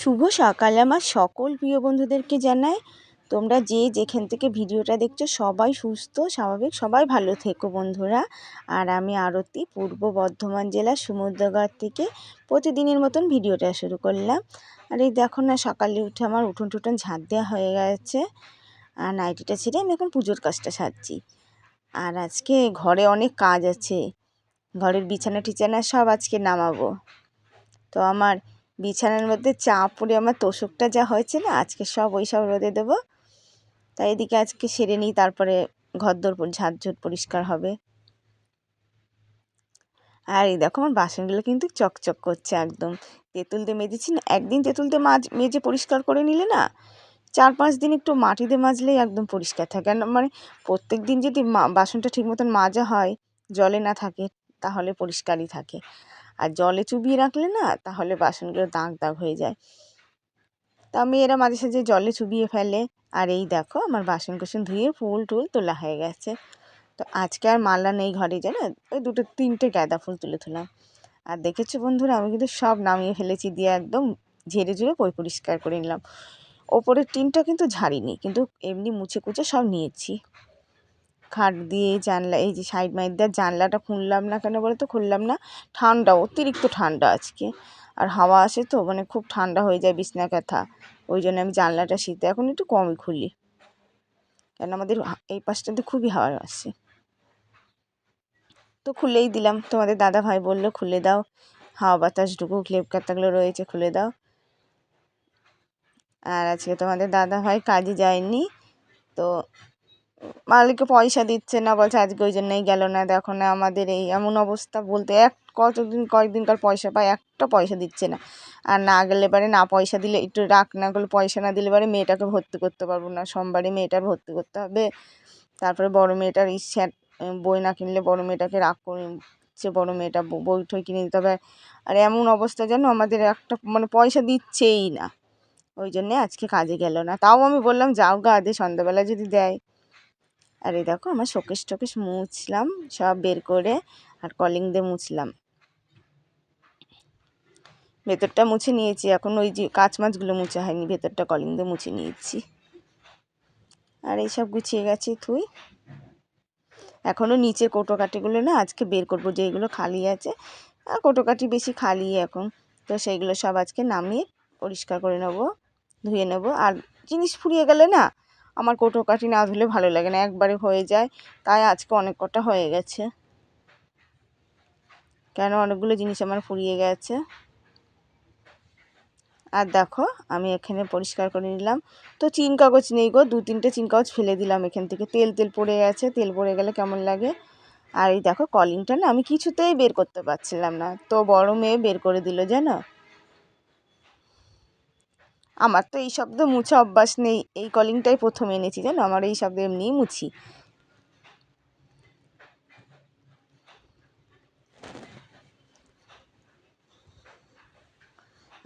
শুভ সকাল। আমার সকল প্রিয় বন্ধুদেরকে জানাই, তোমরা যে যেখান থেকে ভিডিওটা দেখছ সবাই সুস্থ, স্বাভাবিক, সবাই ভালো থেকো বন্ধুরা। আর আমি আরতি, পূর্ব বর্ধমান জেলার সমুদ্রগড় থেকে প্রতিদিনের মতন ভিডিওটা শুরু করলাম। আর এই দেখো না, সকালে উঠে আমার উঠোন টুটন ঝাঁট দেওয়া হয়ে গেছে। আর নাইটিটা ছেড়ে আমি এখন পুজোর কাজটা সারছি। আর আজকে ঘরে অনেক কাজ আছে। ঘরের বিছানা টিছানা সব আজকে নামাবো। তো আমার বিছানার মধ্যে চা পড়ে আমার তোষকটা যা হয়েছে না, আজকে সব ওই সব রোদে দেবো। তাই এদিকে আজকে সেরে নিই, তারপরে ঘরদোর ঝাড়ঝুট পরিষ্কার হবে। আর এই দেখো আমার বাসনগুলো কিন্তু চকচক করছে একদম। তেঁতুল দিয়ে মেজেছি না, একদিন তেঁতুল দিয়ে মাছ মেজে পরিষ্কার করে নিলে না, চার পাঁচ দিন একটু মাটি দিয়ে মাজলেই একদম পরিষ্কার থাকে। আর মানে প্রত্যেক দিন যদি বাসনটা ঠিক মতন মাজা হয়, জলে না থাকে, তাহলে পরিষ্কারই থাকে। আর জলে চুবিয়ে রাখলে না তাহলে বাসনগুলো দাগ দাগ হয়ে যায়। তা মেয়েরা মাঝে, সাঝে জলে চুবিয়ে ফেলে। আর এই দেখো আমার বাসন কোসন ধুয়ে ফুল টুল তোলা হয়ে গেছে। তো আজকে আর মালা নেই ঘরে জানো ওই দুটো তিনটে গাঁদা ফুল তুলে তুলাম আর দেখেছ বন্ধুরা, আমি কিন্তু সব নামিয়ে ফেলেছি দিয়ে একদম ঝেড়ে ঝুড়ে পই পরিষ্কার করে নিলাম। ওপরের টিনটা কিন্তু ঝাড়িনি, কিন্তু এমনি মুছে কুচে সব নিয়েছি। খাট দিয়ে জানলা, এই যে সাইড মাইড দেওয়ার জানলাটা খুললাম না কেন বলো তো খুললাম না, ঠান্ডা, অতিরিক্ত ঠান্ডা আজকে। আর হাওয়া আসে তো মানে খুব ঠান্ডা হয়ে যায় বিছনা কাঁথা। ওই জন্য আমি জানলাটা শীতে এখন একটু কমই খুলি। কেন আমাদের এই পাশটাতে খুবই হাওয়া আসে তো খুলেই দিলাম। তোমাদের দাদা ভাই বলল, খুলে দাও। হাওয়া বাতাস ঢুকুক, লেপ কাতাগুলো রয়েছে, খুলে দাও। আর আজকে তোমাদের দাদা ভাই কাজে যায়নি, তো মালিককে পয়সা দিচ্ছে না, বলছে আজকে ওই জন্যই গেল না, দেখো না আমাদের এই এমন অবস্থা বলতে এক কতদিন কয়েকদিনকার পয়সা পায়, একটা পয়সা দিচ্ছে না। আর না গেলে পারে না পয়সা দিলে, একটু রাখ না করলে পয়সা না দিলে পারে মেয়েটাকে ভর্তি করতে পারব না, সোমবারে মেয়েটার ভর্তি করতে হবে, তারপরে বড় মেয়েটার ইচ্ছা বই না কিনলে বড় মেয়েটাকে রাগ করে বড় মেয়েটা বই ঠই কিনে দিতে হবে। আর এমন অবস্থা যেন আমাদের একটা মানে পয়সা দিচ্ছেই না, ওই জন্যে আজকে কাজে গেল না। তাও আমি বললাম, যাও গা আদে সন্ধ্যাবেলা যদি দেয়। আর এই দেখো আমার শোকেশ টোকেশ মুছলাম, সব বের করে আর কলিং দিয়ে মুছলাম। ভেতরটা মুছে নিয়েছি, এখন ওই যে কাঁচ মাছগুলো মুছে হয়নি, ভেতরটা কলিং দিয়ে মুছে নিয়েছি। আর এইসব গুছিয়ে গেছি থুই। এখনও নিচের কোটোকাটিগুলো না আজকে বের করব, যেগুলো খালি আছে। আর কোটোকাটি বেশি খালি এখন, তো সেইগুলো সব আজকে নামিয়ে পরিষ্কার করে নেব, ধুয়ে নেব। আর জিনিস ফুরিয়ে গেলে না আমার কোটো কাটি না ধুলে ভালো লাগে না, একবারে হয়ে যায়। তাই আজকে অনেক কটা হয়ে গেছে। কেন? অনেকগুলো জিনিস আমার ফুরিয়ে গেছে। আর দেখো, আমি এখানে পরিষ্কার করে নিলাম। তো চিন কাগজ নেই গো, দু তিনটে চিন কাগজ ফেলে দিলাম এখান থেকে। তেল তেল পড়ে গেছে, তেল পড়ে গেলে কেমন লাগে? আর এই দেখো, কলিংটা না আমি কিছুতেই বের করতে পারছিলাম না। তো বড় মেয়ে বের করে দিল, জানো? আমার তো এই শব্দ মুছা অভ্যাস নেই। এই কলিংটাই প্রথম এনেছি, জানো? আমার এই শব্দ এমনিই মুছি।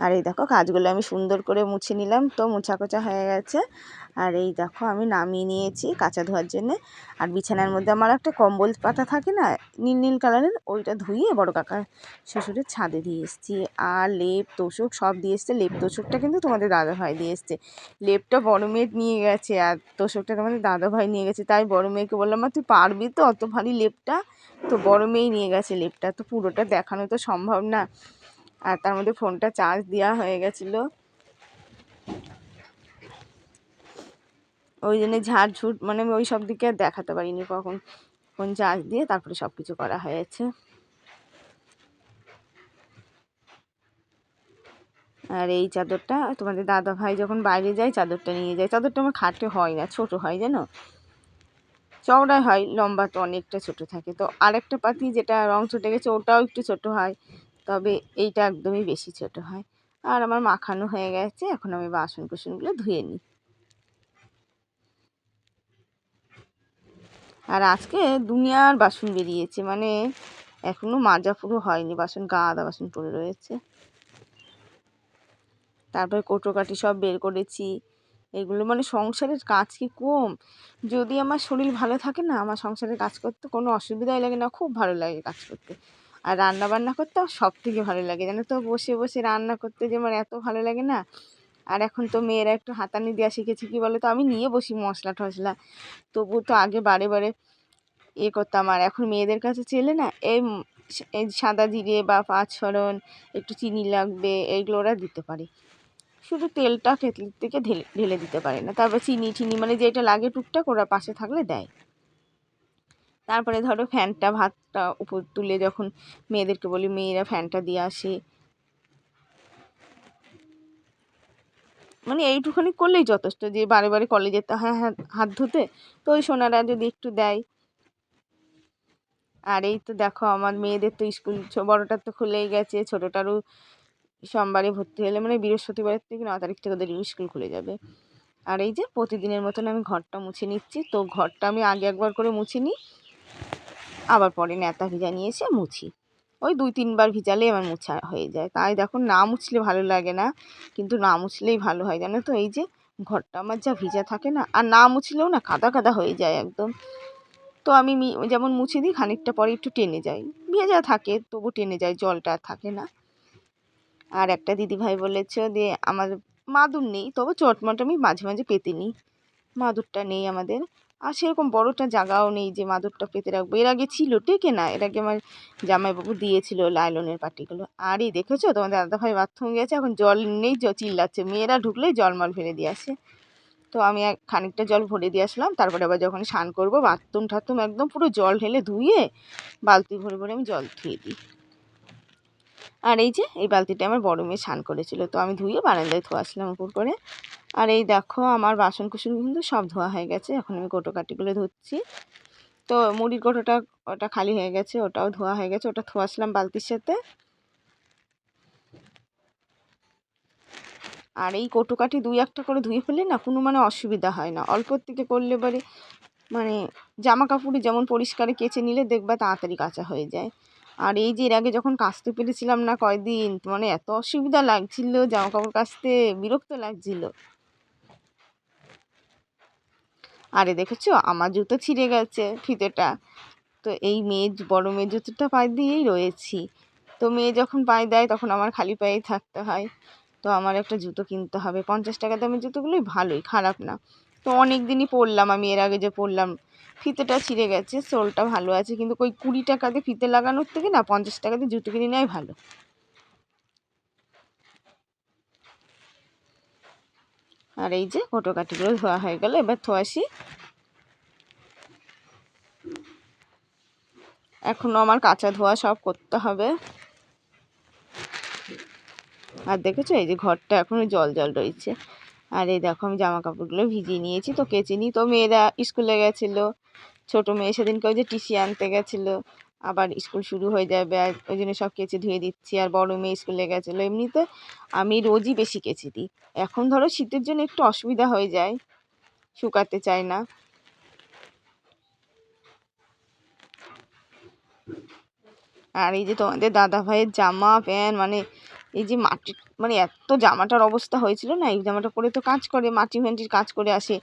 আর এই দেখো কাজগুলো আমি সুন্দর করে মুছে নিলাম, তো মোছা কোচা হয়ে গেছে। আর এই দেখো আমি নামিয়ে নিয়েছি কাঁচা ধোয়ার জন্যে। আর বিছানার মধ্যে আমার একটা কম্বল পাতা থাকে না, নীল নীল কালারের, ওইটা ধুয়ে বড় কাকা শ্বশুরের ছাদে দিয়ে এসেছি। আর লেপ তোষক সব দিয়ে এসছে। লেপ তোষকটা কিন্তু তোমাদের দাদা ভাই দিয়ে এসছে। লেপটা বড় মেয়ে নিয়ে গেছে আর তোষকটা তোমাদের দাদা ভাই নিয়ে গেছে। তাই বড় মেয়েকে বললাম, মা, তুই পারবি তো? অত ভারী লেপটা? তো বড় মেয়েই নিয়ে গেছে লেপটা। তো পুরোটা দেখানো তো সম্ভব না। আর তার মধ্যে ফোনটা চার্জ দেওয়া হয়ে গেছিল। ওই জন্য ঝাড়ঝুট মানে ওই সব দিকে দেখাতে পারিনি কখন। ফোন চার্জ দিয়ে তারপরে সব কিছু করা হয়েছে। আর এই চাদরটা, তোমাদের দাদা ভাই যখন বাইরে যায় চাদরটা নিয়ে যায়। চাদরটা আমার খাটে হয় না, ছোট হয় জানো? চওড়ায় হয়, লম্বা তো অনেকটা ছোট থাকে। তো আরেকটা পাতি যেটা রং ছুটে গেছে, ওটাও একটু ছোট হয়। তবে এইটা একদমই বেশি ছোট হয়। আর আমার মাখানো হয়ে গেছে, এখন আমি বাসন কুসনগুলো ধুয়ে নিই। আর আজকে দুনিয়ার বাসন বেরিয়েছে মানে এখনও মাজা পুরো হয়নি, বাসন গাদা বাসন পড়ে রয়েছে। তারপরে কোটোকাটি সব বের করেছি। এগুলো মানে সংসারের কাজ কি কম? যদি আমার শরীর ভালো থাকে না, আমার সংসারের কাজ করতে কোনো অসুবিধাই লাগে না, খুব ভালো লাগে কাজ করতে। আর রান্না বান্না করতে সব থেকে ভালো লাগে। জানো তো, বসে বসে রান্না করতে যে আমার এত ভালো লাগে না। আর এখন তো মেয়েরা একটু হাতানি দেওয়া শিখেছে, কী বলো তো আমি নিয়ে বসি মশলা টশলা তবু তো আগে বারে বারে এ করতাম। আর এখন মেয়েদের কাছে চেলে না, এই এই সাদা জিরে বা পাঁচফোড়ন একটু চিনি লাগবে, এইগুলো ওরা দিতে পারে। শুধু তেলটা কেটলির থেকে ঢেলে ঢেলে দিতে পারে না। তারপর চিনি ঠিনি মানে যেটা লাগে টুকটাক ওরা পাশে থাকলে দেয়। তারপরে ধরো ফ্যানটা ভাতটা উপর তুলে যখন মেয়েদেরকে বলি, মেয়েরা ফ্যানটা দিয়ে আসে। মানে এইটুখানি করলেই যথেষ্ট যে বারে বারে কলে যেতে হয় হাত ধুতে। তো ওই সোনারা যদি একটু দেয়। আর এই তো দেখো আমার মেয়েদের তো স্কুল বড়টার তো খুলেই গেছে, ছোটোটারও সোমবারে ভর্তি হলে মানে বৃহস্পতিবারের থেকে ন তারিখ থেকে ওদের স্কুল খুলে যাবে। আর এই যে প্রতিদিনের মতন আমি ঘরটা মুছে নিচ্ছি। তো ঘরটা আমি আগে একবার করে মুছে নিই। আবার পরে ন্যাতা ভিজা নিয়ে এসে মুছি। ওই দুই তিনবার ভিজালেই আমার মুছা হয়ে যায়। তাই দেখো না মুছলে ভালো লাগে না, কিন্তু না মুছলেই ভালো হয়, জানো তো? এই যে ঘরটা আমার যা ভিজা থাকে না, আর না মুছলেও না কাদা কাদা হয়ে যায় একদম। তো আমি যেমন মুছে দিই, খানিকটা পরে একটু টেনে যায় ভেজা থাকে, তবু টেনে যায়, জলটা আর থাকে না। আর একটা দিদিভাই বলেছে যে, আমার মাদুর নেই, তবে চটমট আমি মাঝে মাঝে পেতে নিই। মাদুরটা নেই আমাদের। আর সেরকম বড়টা জায়গাও নেই যে মাদুরটা পেতে রাখব। এর আগে ছিল, টেকে না। এর আগে আমার জামাইবাবু দিয়েছিল লাইলনের পাটিগুলো। আর এই দেখেছ? তোমাদের দাদাভাই বাথরুম গেছে, এখন জল নেই চিল্লাচ্ছে। মেয়েরা ঢুকলেই জলমল ফেলে দিয়ে আসে। তো আমি এক খানিকটা জল ভরে দিয়ে আসলাম। তারপরে আবার যখন স্নান করব, বাথরুম ঠাথরুম একদম পুরো জল ঢেলে ধুয়ে বালতি ভরে ভরে আমি জল ধুয়ে দিই। আর এই যে, এই বালতিটা আমার বড় মেয়ে স্নান করেছিল। তো আমি ধুয়ে বারান্দায় ধোয়া আসলাম উপর করে। আর এই দেখো আমার বাসন কুসন কিন্তু সব ধোয়া হয়ে গেছে। এখন আমি কোটো কাটিগুলো ধুচ্ছি। তো মুড়ির কোটোটা ওটা খালি হয়ে গেছে, ওটাও ধোয়া হয়ে গেছে। ওটা ধোয়াছিলাম বালতির সাথে। আর এই কটুকাঠি দুই একটা করে ধুয়ে ফেললে না কোনো মানে অসুবিধা হয় না। অল্পর থেকে করলে পরে মানে জামা কাপড়ে যেমন পরিষ্কারে কেচে নিলে দেখবা তাড়াতাড়ি কাচা হয়ে যায়। আর এই যে এর আগে যখন কাচতে পেরেছিলাম না কয়দিন মানে এত অসুবিধা লাগছিল জামা কাপড় কাচতে বিরক্ত লাগছিল। আরে দেখেছ? আমার জুতো ছিঁড়ে গেছে ফিতেটা। তো এই মেয়ে, বড় মেয়ে জুতোটা পায়ে দিয়েই রয়েছি। তো মেয়ে যখন পায়ে দেয় তখন আমার খালি পায়েই থাকতে হয়। তো আমার একটা জুতো কিনতে হবে। পঞ্চাশ টাকা দামের জুতোগুলোই ভালোই, খারাপ না। তো অনেক দিনই পরলাম আমি, এর আগে যে পরলাম, ফিতেটা ছিঁড়ে গেছে, সোলটা ভালো আছে। কিন্তু ওই কুড়ি টাকাতে ফিতে লাগানোর থেকে না পঞ্চাশ টাকাতে জুতো কিনে নেওয়াই ভালো। আর এই যে কাটিগুলো ধোয়া হয়ে গেল, এবার ধোয়াশি এখনও আমার কাঁচা ধোয়া সব করতে হবে। আর দেখেছ, এই যে ঘরটা এখনও জল জল রয়েছে। আর এই দেখো, আমি জামা কাপড়গুলো ভিজিয়ে নিয়েছি, তো কেচে নিই। তো মেয়েরা স্কুলে গেছিল, ছোটো মেয়ে সেদিনকে ওই যে টিসি আনতে গেছিল। আবার স্কুল শুরু হয়ে যাবে আর ওই জন্য সব কেচে ধুয়ে দিচ্ছি। আর বড় মেয়ে স্কুলে গেছিল। এমনিতে আমি রোজই বেশি কেচে দিই। এখন ধরো শীতের জন্য একটু অসুবিধা হয়ে যায়। শুকাতে চায় না। আর এই যে তোমাদের দাদা ভাইয়ের জামা, প্যান্ট মানে এই যে মাটির মানে এত জামাটার অবস্থা হয়েছিল না? এই জামাটা পরে তো কাজ করে, মাটি ফাটির কাজ করে আসে।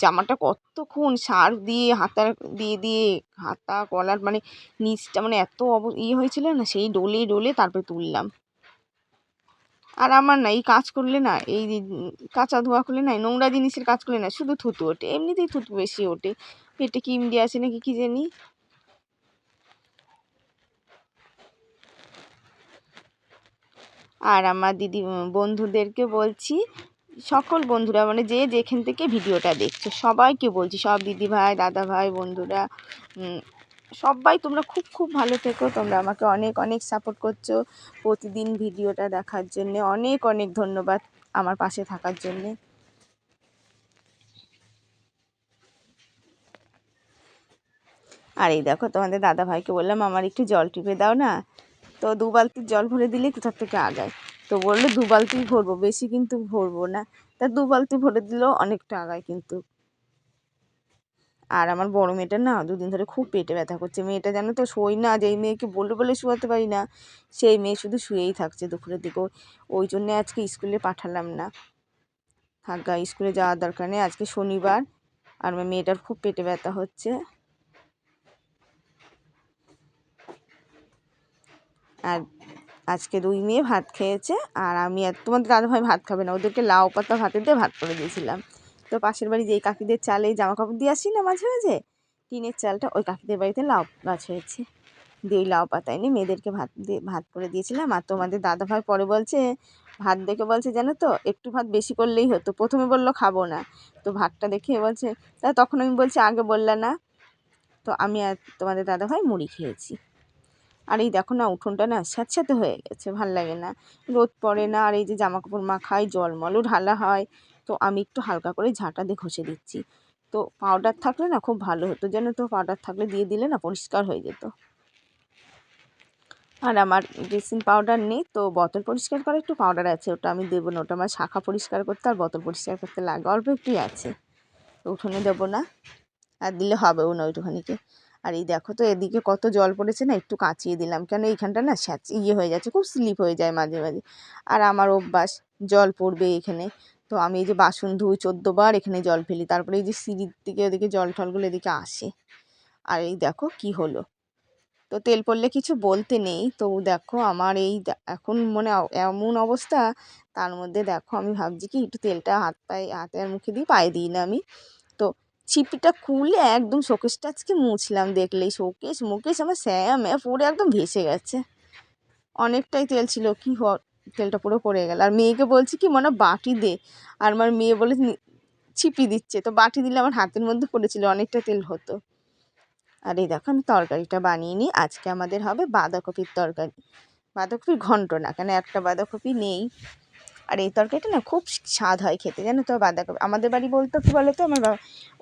জামাটা কতক্ষণ সার্ফ দিয়ে, হাতা দিয়ে দিয়ে, হাতা, কলার মানে নিচটা মানে এত অব ইয়ে হয়েছিল না? সেই ডোলে ডোলে তারপরে তুললাম। আর আমার না, এই কাজ করলে না, এই কাঁচা ধোয়া করলে না নোংরা জিনিসের কাজ করলে না, শুধু থুতু ওঠে, এমনিতেই থুতু বেশি ওঠে। পেটে কি দিয়ে আছে নাকি কী জানি? আর আমার দিদি বন্ধুদেরকে বলছি, সকল বন্ধুরা মানে যে যেখান থেকে ভিডিওটা দেখছ, সবাইকে বলছি, সব দিদি ভাই দাদা ভাই বন্ধুরা সবাই তোমরা খুব খুব ভালো থেকো। তোমরা আমাকে অনেক অনেক সাপোর্ট করছ প্রতিদিন ভিডিওটা দেখার জন্যে। অনেক অনেক ধন্যবাদ আমার পাশে থাকার জন্যে। আর এই দেখো তোমাদের দাদা ভাইকে বললাম, আমার একটু জল টিপে দাও না। তো দু বালতির জল ভরে দিলেই কোথার থেকে আগায়। তো বলল, দু বালতি ভরবো, বেশি কিন্তু ভরবো না। তা দু বালতি ভরে দিলেও অনেকটা আগায় কিন্তু। আর আমার বড় মেয়েটা না দুদিন ধরে খুব পেটে ব্যথা করছে। মেয়েটা জানো তো শোই না, যেই মেয়েকে বললে বলে শোয়াতে পারি না, সেই মেয়ে শুধু শুয়েই থাকছে দুপুরের দিকে। ওই জন্যে আজকে স্কুলে পাঠালাম না। থাকা স্কুলে যাওয়ার দরকার নেই। আজকে শনিবার, আর আমার মেয়েটার খুব পেটে ব্যথা হচ্ছে। আর আজকে দুই মেয়ে ভাত খেয়েছে আর আমি আর তোমাদের দাদাভাই ভাত খাবে না। ওদেরকে লাউ পাতা ভাতে দিয়ে ভাত করে দিয়েছিলাম। তো পাশের বাড়ি যেই কাকিদের চালে জামা কাপড় দিয়ে আসি না মাঝে মাঝে? টিনের চালটা ওই কাকিদের বাড়িতে লাউ গাছ হয়েছে। দিয়ে ওই লাউ পাতা এনে মেয়েদেরকে ভাত দিয়ে ভাত করে দিয়েছিলাম। আর তোমাদের দাদাভাই পরে বলছে, ভাত দেখে বলছে, জানো তো, একটু ভাত বেশি করলেই হতো। প্রথমে বলল খাব না। তো ভাতটা দেখে বলছে, তা তখন আমি বলছি আগে বললে না। তো আমি আর তোমাদের দাদাভাই মুড়ি খেয়েছি। আর এই দেখো না, উঠোনটা না স্যাঁতস্যাঁতে হয়ে গেছে, ভালো লাগে না। রোদ পড়ে না, আর এই যে জামা কাপড় মাখায় জলমলও ঢালা হয়, তো আমি একটু হালকা করে ঝাঁটা দিয়ে ঘষে দিচ্ছি। তো পাউডার থাকলে না খুব ভালো হতো যেন তো পাউডার থাকলে দিয়ে দিলে না পরিষ্কার হয়ে যেত। আর আমার ড্রেসিং পাউডার নেই, তো বোতল পরিষ্কার করা একটু পাউডার আছে, ওটা আমি দেবো না, ওটা আমার শাখা পরিষ্কার করতে আর বোতল পরিষ্কার করতে লাগে, অল্প একটুই আছে। তো উঠোনে দেবো না, আর দিলে হবেও না ওইটুখানিকে। আর এই দেখো তো এদিকে কত জল পড়েছে না, একটু কাঁচিয়ে দিলাম। কেন এইখানটা না স্যাঁচ ইয়ে হয়ে যাচ্ছে, খুব স্লিপ হয়ে যায় মাঝে মাঝে। আর আমার অভ্যাস, জল পড়বে এখানে। তো আমি এই যে বাসন ধুই চোদ্দোবার এখানে জল ফেলি। তারপরে এই যে সিঁড়ির দিকে ওদিকে জল টলগুলো এদিকে আসে। আর এই দেখো কি হলো। তো তেল পড়লে কিছু বলতে নেই। তো দেখো আমার এই এখন মনে এমন অবস্থা, তার মধ্যে দেখো আমি ভাবছি কি, একটু তেলটা হাত পায়ে, হাতে আর মুখে দিই পায়ে দিই না আমি। ছিপিটা খুলে একদম শোকেসটা আজকে মুছলাম দেখলেই। শোকেস মুকেশ আমার স্যামে পুরো একদম ভেসে গেছে। অনেকটাই তেল ছিল, কি হ, তেলটা পুরো পড়ে গেল। আর মেয়েকে বলছি কি, মনে বাটি দে। আর আমার মেয়ে বলে ছিপি দিচ্ছে। তো বাটি দিলে আমার হাতের মধ্যে পড়েছিল, অনেকটা তেল হতো। আর এই দেখো, আমি তরকারিটা বানিয়ে নিই। আজকে আমাদের হবে বাঁধাকপির তরকারি। বাঁধাকপির ঘন্ট না, কেন একটা বাঁধাকপি নেই। আর এই তরকারিটা না খুব স্বাদ হয় খেতে, জানো তো? বাঁধাকপি, আমাদের বাড়ি বলতো কী বলো তো আমার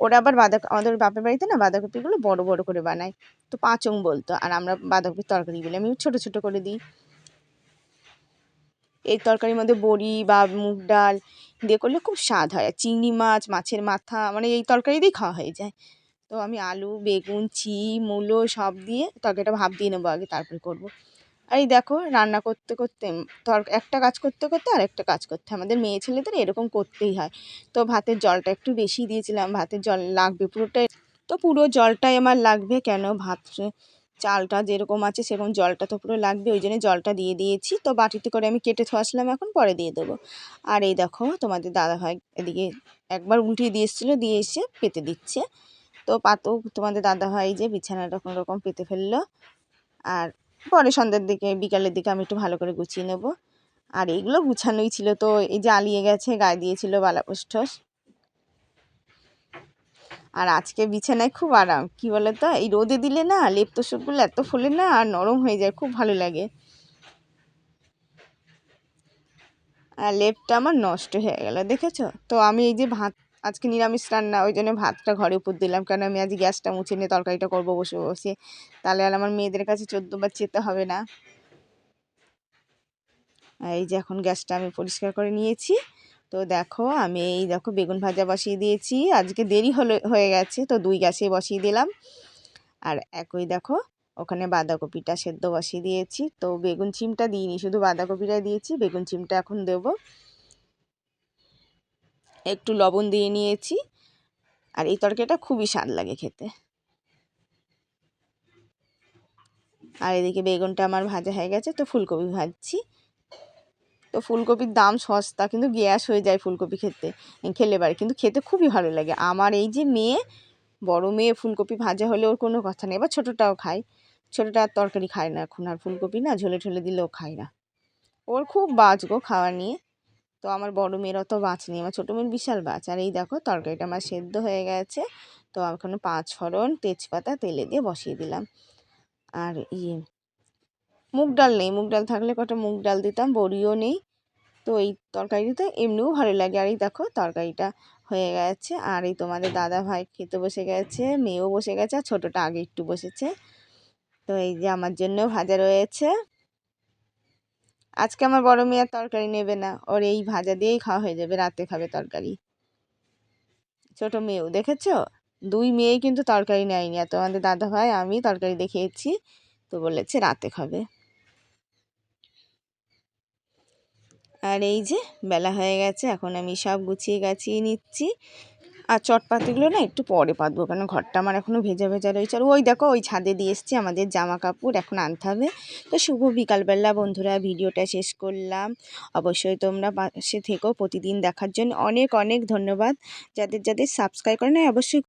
ওরা আবার বাঁধা আমাদের বাপের বাড়িতে না বাঁধাকপিগুলো বড় বড় করে বানায়। তো পাঁচং বলতো, আর আমরা বাঁধাকপির তরকারি বলে আমি ছোটো ছোটো করে দিই। এই তরকারির মধ্যে বড়ি বা মুগ ডাল দিয়ে করলে খুব স্বাদ হয়। আর চিংড়ি মাছ, মাছের মাথা মানে এই তরকারি দিয়েই খাওয়া হয়ে যায়। তো আমি আলু, বেগুন ছি মূলো সব দিয়ে তরকারিটা ভাব দিয়ে নেব আগে, তারপরে করব। এই দেখো, রান্না করতে করতে তর একটা কাজ করতে করতে আর একটা কাজ করতে আমাদের মেয়ে ছেলেদের এরকম করতেই হয়। তো ভাতের জলটা একটু বেশি দিয়েছিলাম, ভাতের জল লাগবে পুরোটাই। তো পুরো জলটাই আমার লাগবে কেন? ভাত, চালটা যেরকম আছে সেরকম জলটা তো পুরো লাগবে, ওই জন্য জলটা দিয়ে দিয়েছি। তো বাটিতে করে আমি কেটে আসলাম এখন পরে দিয়ে দেবো। আর এই দেখো, তোমাদের দাদা দাদাভাই এদিকে একবার উল্টিয়ে দিয়ে এসেছিল, দিয়ে এসে পেতে দিচ্ছে। তো পাতো তোমাদের দাদা দাদাভাই যে বিছানাটা কোনো রকম পেতে ফেলল। আর পরে সন্ধ্যের দিকে, বিকালের দিকে আমি একটু ভালো করে গুছিয়ে নেব। আর এইগুলো গুছানোই ছিল তো, এই যে আলিয়ে গেছে, গায়ে দিয়েছিল বালাপোষ্ঠস। আর আজকে বিছানায় খুব আরাম, কি বলে তো এই রোদে দিলে না, লেপ তোষকগুলো এত ফোলে না, আর নরম হয়ে যায়, খুব ভালো লাগে। আর লেপটা আমার নষ্ট হয়ে গেল, দেখেছ? তো আমি এই যে ভাত আজকে নিরামিষ রান্না, ওই জন্য ভাতটা ঘরে উপর দিলাম। কারণ আমি আজ গ্যাসটা মুছে নিয়ে তরকারিটা করব, বসে বসে। তাহলে আর আমার মেয়েদের কাছে চোদ্দোবার যেতে হবে না। এই যে এখন গ্যাসটা আমি পরিষ্কার করে নিয়েছি। তো দেখো, আমি এই দেখো বেগুন ভাজা বসিয়ে দিয়েছি। আজকে দেরি হলো, হয়ে গেছে, তো দুই গ্যাসে বসিয়ে দিলাম। আর একই দেখো, ওখানে বাঁধাকপিটা সেদ্ধ বসিয়ে দিয়েছি। তো বেগুন চিমটা দিইনি, শুধু বাঁধাকপিটাই দিয়েছি, বেগুন চিমটা এখন দেবো। একটু লবণ দিয়ে নিয়েছি। আর এই তরকারিটা খুবই স্বাদ লাগে খেতে। আর এদিকে বেগুনটা আমার ভাজা হয়ে গেছে, তো ফুলকপি ভাজছি। তো ফুলকপির দাম সস্তা, কিন্তু গ্যাস হয়ে যায় ফুলকপি খেতে, খেলে পারে কিন্তু খেতে খুবই ভালো লাগে। আমার এই যে মেয়ে, বড় মেয়ে, ফুলকপি ভাজা হলে ওর কোনো কথা নেই। এবার ছোটোটাও খায়। ছোটোটা আর তরকারি খায় না এখন, আর ফুলকপি না ঝোলে ঝোলে দিলেও খায় না। ওর খুব বাঁচগো খাওয়া নিয়ে। তো আমার বড় মেয়ের অত বাঁচ নেই, আমার ছোটো মেয়ের বিশাল বাঁচ। আর এই দেখো, তরকারিটা আমার সেদ্ধ হয়ে গেছে। তো এখানে পাঁচ ফোড়ন, তেজপাতা, তেলে দিয়ে বসিয়ে দিলাম। আর ইয়ে মুগ ডাল নেই। মুগ ডাল থাকলে কটা মুগ ডাল দিতাম, বড়িও নেই। তো এই তরকারিটা এমনিও ভালো লাগে। আর এই দেখো, তরকারিটা হয়ে গেছে। আর এই তোমাদের দাদা ভাই খেতে বসে গেছে, মেয়েও বসে গেছে, আর ছোটোটা আগে একটু বসেছে। তো এই যে আমার জন্যও ভাজা রয়েছে। আজকে আমার বড় মেয়ে তরকারি নেবে না। ওর এই ভাজা দিয়েই খাওয়া হয়ে যাবে, রাতে খাবে তরকারি। ছোট মেয়েও, দেখেছ? দুই মেয়ে কিন্তু তরকারি নেয়নি। আর তোমাদের দাদা ভাই, আমি তরকারি দেখিয়েছি, তো বলেছে রাতে খাবে। আর এই যে, বেলা হয়ে গেছে, এখন আমি সব গুছিয়ে গাছিয়ে নিচ্ছি। আর চটপাতিগুলো না একটু পরে পাতবো, কেন ঘরটা আমার এখনও ভেজা ভেজা রয়েছে। আর ওই দেখো, ওই ছাদে দিয়ে এসছি আমাদের জামা কাপড় এখন আনতে হবে। তো শুভ বিকালবেলা বন্ধুরা, ভিডিওটা শেষ করলাম। অবশ্যই তোমরা পাশে থেকো, প্রতিদিন দেখার জন্য অনেক অনেক ধন্যবাদ। যাদের যাদের সাবস্ক্রাইব করে না অবশ্যই